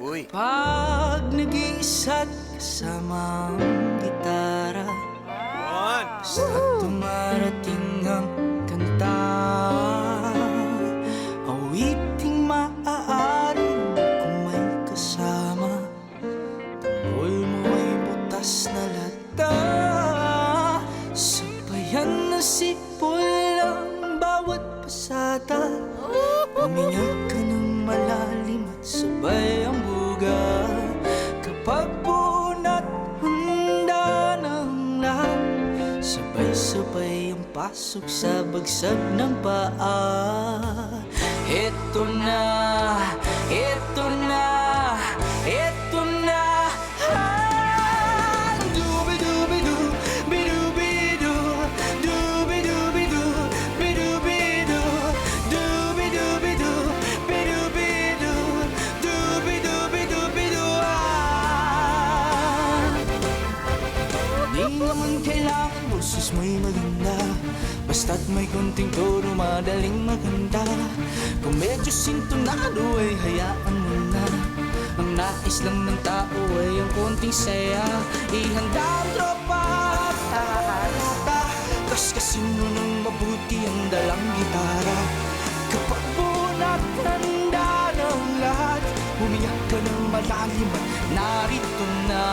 Uy, Pag nag-iisa't kasama ang gitara Juan! Basta tumarating ang kanta. Awiting maaaring kung may kasama Tungkol mo ay butas na lata. Sabayan na sipol ang bawat pasada Umingat ka Kapag punat handa ng lahat. Sabay-sabay ang pasok sa bagsag ng paa. Ito na, Di naman kailangan boses mo'y maganda. Basta't may konting tono, madaling maganda. Kung medyo sintonado ay hayaan mo na. Ang nais lang ng tao ay ang konting saya. Ihanda ang tropa at haharata Kaskasin mo ng mabuti ang dalang gitara. Kapag bunat handa ng lahat Huminga ka ng malalim at narito na